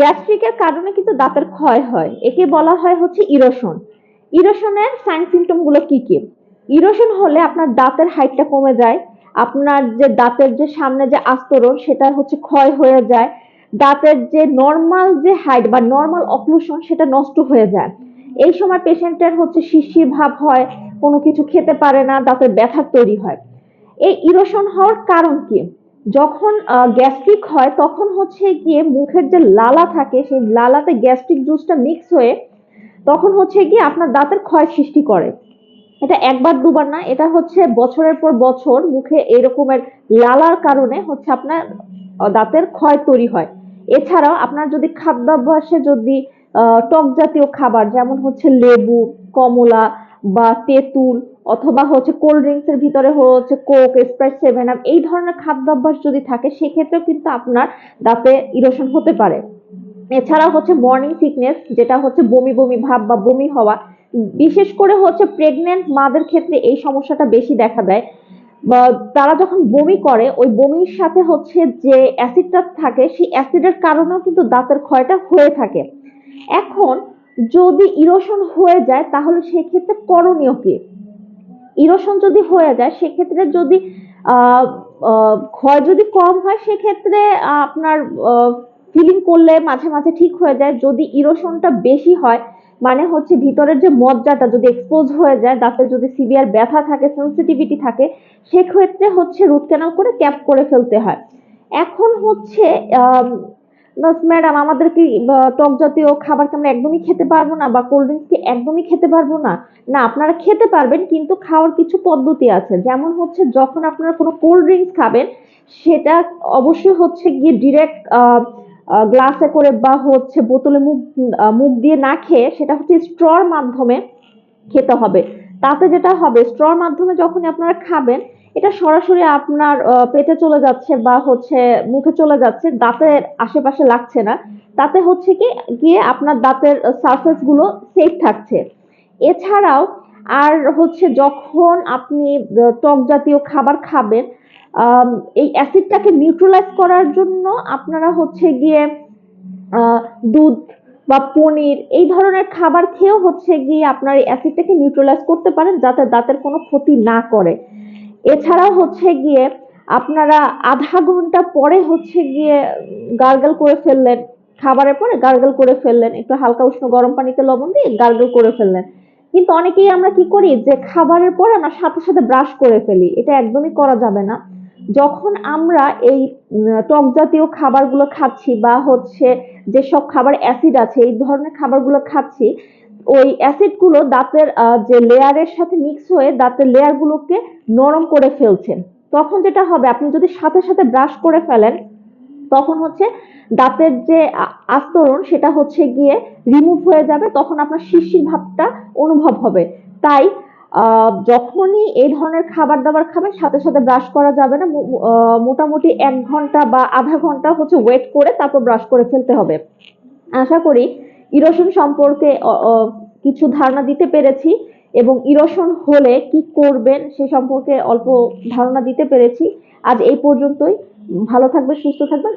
গ্যাস্ট্রিকের কারণে কিন্তু দাঁতের ক্ষয় হয়। একে বলা হয় হচ্ছে ইরোশন ইরোশনের সাইন সিমটমগুলো কি কি? ইরোশন হলে আপনার দাঁতের হাইটটা কমে যায়, আপনার যে দাঁতের যে সামনে যে আস্তরণ সেটা হচ্ছে ক্ষয় হয়ে যায়, দাঁতের যে নর্মাল যে হাইট বা নর্মাল অক্লুশন সেটা নষ্ট হয়ে যায়। এই সময় পেশেন্টের হচ্ছে শিরশির ভাব হয়, কোনো কিছু খেতে পারে না, দাঁতের ব্যথা তৈরি হয়। এই ইরোশন হওয়ার কারণ কি? যখন গ্যাস্ট্রিক হয়, তখন হচ্ছে গিয়ে মুখের যে লালা থাকে, সেই লালাতে গ্যাস্ট্রিক জুসটা মিক্স হয়ে তখন হচ্ছে গিয়ে আপনার দাঁতের ক্ষয় সৃষ্টি করে। এটা একবার, দুবার না, এটা হচ্ছে বছরের পর বছর মুখে এরকমের লালার কারণে হচ্ছে আপনার দাঁতের ক্ষয় তৈরি হয়। এছাড়াও আপনার যদি খাদ্যাভ্যাসে যদি টক জাতীয় খাবার, যেমন হচ্ছে লেবু, কমলা বা তেঁতুল অথবা হচ্ছে কোল্ড ড্রিঙ্কস এর ভিতরে হচ্ছে কোক স্প্রাইট সেভেন আপ এই ধরনের খাদ্যাভ্যাস যদি থাকে, সেক্ষেত্রেও কিন্তু আপনার দাঁতে ইরোশন হতে পারে। এছাড়া হচ্ছে মর্নিং সিকনেস যেটা হচ্ছে বমি বমি ভাব বা বমি হওয়া, বিশেষ করে হচ্ছে প্রেগনেন্ট মাদের ক্ষেত্রে এই সমস্যাটা বেশি দেখা দেয়। তারা যখন বমি করে, ওই বমির সাথে হচ্ছে যে অ্যাসিডটা থাকে, সেই অ্যাসিডের কারণেও কিন্তু দাঁতের ক্ষয়টা হয়ে থাকে। এখন যদি ইরোশন হয়ে যায়, তাহলে সেক্ষেত্রে করণীয় কি? ইরোশন যদি হয়ে যায়, সেক্ষেত্রে যদি ক্ষয় যদি কম হয়, সেক্ষেত্রে আপনার ফিলিং করলে মাঝে মাঝে ঠিক হয়ে যায়। যদি ইরোশনটা বেশি হয় মানে হচ্ছে ভিতরের যে মজ্জাটা যদি এক্সপোজ হয়ে যায় দাঁতে যদি সিভিয়ার ব্যথা থাকে সেন্সিটিভিটি থাকে, সেক্ষেত্রে হচ্ছে রুট ক্যানাল করে ক্যাপ করে ফেলতে হয়। এখন হচ্ছে ম্যাডাম আমাদের কি টক জাতীয় খাবার কি আমরা একদমই খেতে পারব না বা কোল্ড ড্রিঙ্কস কি একদমই খেতে পারব না? না, আপনারা খেতে পারবেন, কিন্তু খাওয়ার কিছু পদ্ধতি আছে। যেমন হচ্ছে যখন আপনারা কোনো কোল্ড ড্রিঙ্কস খাবেন, সেটা অবশ্যই হচ্ছে গিয়ে ডিরেক্ট গ্লাসে করে বা হচ্ছে বোতলে মুখ মুখ দিয়ে না খেয়ে সেটা হচ্ছে স্ট্রর মাধ্যমে খেতে হবে। তাতে যেটা হবে স্ট্রর মাধ্যমে যখন আপনারা খাবেন এটা সরাসরি আপনার পেটে চলে যাচ্ছে বা হচ্ছে মুখে চলে যাচ্ছে, দাঁতের আশেপাশে লাগছে না। তাতে হচ্ছে কি, গিয়ে আপনার দাঁতের সারফেসগুলো সেফ থাকছে। এছাড়াও আর হচ্ছে যখন আপনি টক জাতীয় খাবার খাবেন এই অ্যাসিডটাকে নিউট্রালাইজ করার জন্য আপনারা হচ্ছে গিয়ে দুধ বা পনির এই ধরনের খাবার খেয়েও হচ্ছে গিয়ে আপনার এই অ্যাসিডটাকে নিউট্রালাইজ করতে পারেন, যাতে দাঁতের কোনো ক্ষতি না করে। এছাড়াও হচ্ছে গিয়ে আপনারা আধা ঘণ্টা পরে হচ্ছে গিয়ে গার্গল করে ফেললেন। খাবারের পরে গার্গল করে ফেললেন। একটু হালকা উষ্ণ গরম পানিতে লবণ দিয়ে গার্গল করে ফেললেন। কিন্তু অনেকেই আমরা কি করি যে খাবারের পরে আমরা সাথে সাথে ব্রাশ করে ফেলি। এটা একদমই করা যাবে না। যখন আমরা এই টক জাতীয় খাবারগুলো খাচ্ছি বা হচ্ছে যেসব খাবার অ্যাসিড আছে, এই ধরনের খাবারগুলো খাচ্ছি ওই অ্যাসিডগুলো দাঁতের যে লেয়ারের সাথে মিক্স হয়ে দাঁতের লেয়ার গুলোকে নরম করে ফেলছে তখন যেটা হবে, আপনি যদি সাথে সাথে ব্রাশ করে ফেলেন, তখন হচ্ছে দাঁতের যে আস্তরণ, সেটা হচ্ছে গিয়ে রিমুভ হয়ে যাবে, তখন আপনার শিরশির ভাবটা অনুভব হবে। তাই যখনই এই ধরনের খাবার দাবার খাবেন, সাথে সাথে ব্রাশ করা যাবে না। মোটামুটি এক ঘণ্টা বা আধা ঘণ্টা হচ্ছে ওয়েট করে তারপর ব্রাশ করে ফেলতে হবে। আশা করি ইরোশন সম্পর্কে কিছু ধারণা দিতে পেরেছি এবং ইরোশন হলে কি করবেন সে সম্পর্কে অল্প ধারণা দিতে পেরেছি। আজ এই পর্যন্তই। ভালো থাকবেন, সুস্থ থাকবেন।